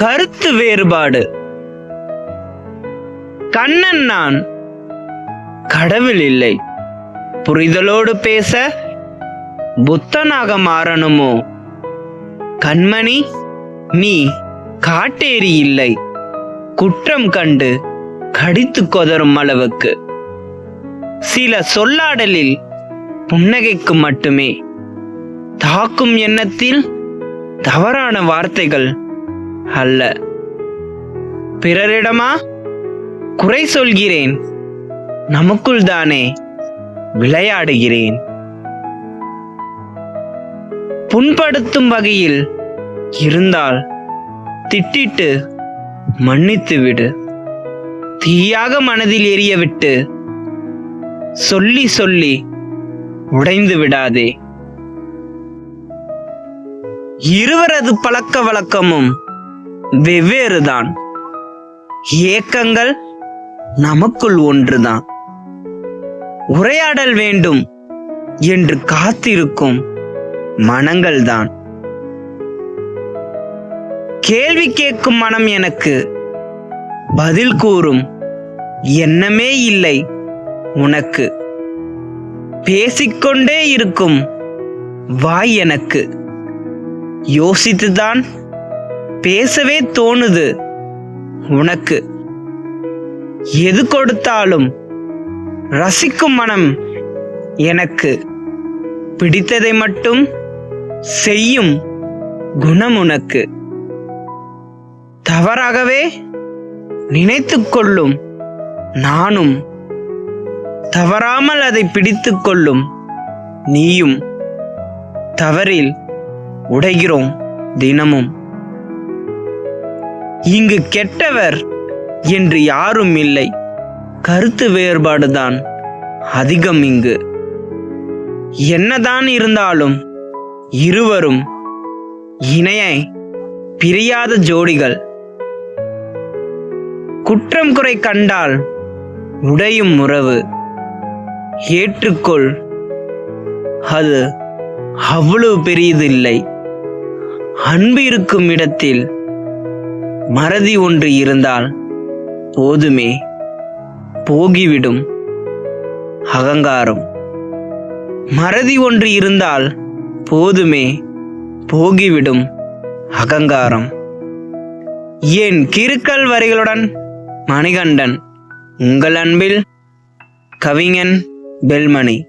கருத்து வேறுபாடு. கண்ணன் நான். கடவுள் இல்லை. புரிதலோடு பேச புத்தனாக மாறணுமோ? கண்மணி நீ காட்டேரி இல்லை. குற்றம் கண்டு கடித்து கொதரும் அளவுக்கு. சில சொல்லாடலில் புன்னகைக்கு மட்டுமே. தாக்கும் எண்ணத்தில் தவறான வார்த்தைகள் அல்ல. பிறரிடமா குறை சொல்கிறேன். நமக்குள் தானே விளையாடுகிறேன். புண்படுத்தும் வகையில் இருந்தால் திட்டிட்டு மன்னித்து விடு. தீயாக மனதில் எரிய விட்டு சொல்லி சொல்லி உடைந்து விடாதே. இருவரது பழக்க வழக்கமும் வெவ்வேறுதான். ஏக்கங்கள் நமக்குள் ஒன்றுதான். உரையாடல் வேண்டும் என்று காத்திருக்கும் மனங்கள்தான். கேள்வி கேட்கும் மனம் எனக்கு பதில் கூறும் எண்ணமே இல்லை உனக்கு. பேசிக்கொண்டே இருக்கும் வாய் எனக்கு. யோசித்துதான் பேசவே தோணுது. உனக்கு எது கொடுத்தாலும் ரசிக்கும் மனம் எனக்கு பிடித்ததை மட்டும் செய்யும் குணம் உனக்கு. தவறாகவே நினைத்து கொள்ளும் நானும் தவறாமல் அதை பிடித்து கொள்ளும் நீயும் தவறில் உடைகிறோம் தினமும். இங்கு கெட்டவர் என்று யாரும் இல்லை. கருத்து வேறுபாடுதான் அதிகம் இங்கு. என்னதான் இருந்தாலும் இருவரும் இணையை பிரியாத ஜோடிகள். குற்றம் குறை கண்டால் உடையும் உறவு. ஏற்றுக்கொள். அது அவ்வளவு பெரியதில்லை. அன்பு இருக்கும் இடத்தில் மறதி ஒன்று இருந்தால் போதுமே போகிவிடும் அகங்காரம். மறதி ஒன்று இருந்தால் போதுமே போகிவிடும் அகங்காரம். என் கிறுக்கல் வரிகளுடன் மணிகண்டன் உங்கள் அன்பில் கவிஞன் பெல்மணி.